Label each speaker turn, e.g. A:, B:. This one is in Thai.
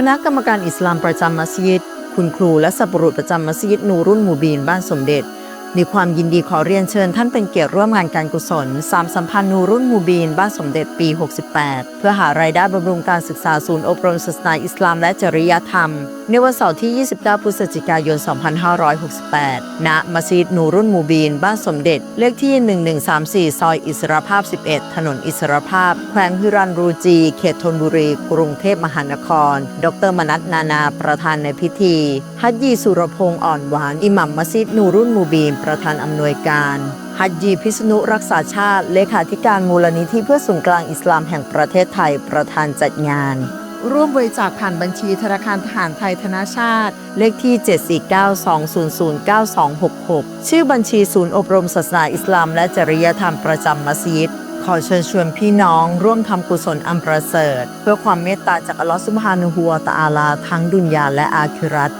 A: คณะกรรมการอิสลามประจำมัสยิด คุณครูและสับปรุษประจำมัสยิดนูรุ่นมูบีนบ้านสมเด็จมีความยินดีขอเรียนเชิญท่านเป็นเกียรติร่วมงานการกุศลสามสัมพันธ์นูรุ่นมูบีนบ้านสมเด็จปี 68 เพื่อหารายได้บำรุงการศึกษาศูนย์อบรมศาสนาอิสลามและจริยธรรม ในวันเสาร์ที่ 29 พฤศจิกายน 2568 ณ มัสยิดนูรุ่นมูบีน บ้านสมเด็จ เลขที่ 1134 ซอยอิสรภาพ 11 ถนนอิสรภาพ แขวงฮิรันรูจี เขตธนบุรี กรุงเทพมหานคร ดรมนัทนานาประธานในพิธี ฮัจยีสุรพงษ์อ่อนหวาน อิหมัมมัสยิดนูรุ่นมูบีน ประธานอำนวยการฮัจยีพิษณุรักษาชาติ เลขาธิการมูลนิธิเพื่อศูนย์กลางอิสลามแห่งประเทศไทยประธานจัดงาน ร่วมบริจาคผ่านบัญชีธนาคารทหารไทยธนาชาติ เลขที่ 749-200-9266 ชื่อบัญชีศูนย์อบรมศาสนาอิสลาม และจริยธรรมประจำมัสยิด ขอเชิญชวนพี่น้องร่วมทำกุศลอันประเสริฐ เพื่อความเมตตาจากอัลลอฮฺสุบฮานะฮูวะตะอาลาทั้งดุนยาและอาคิรัต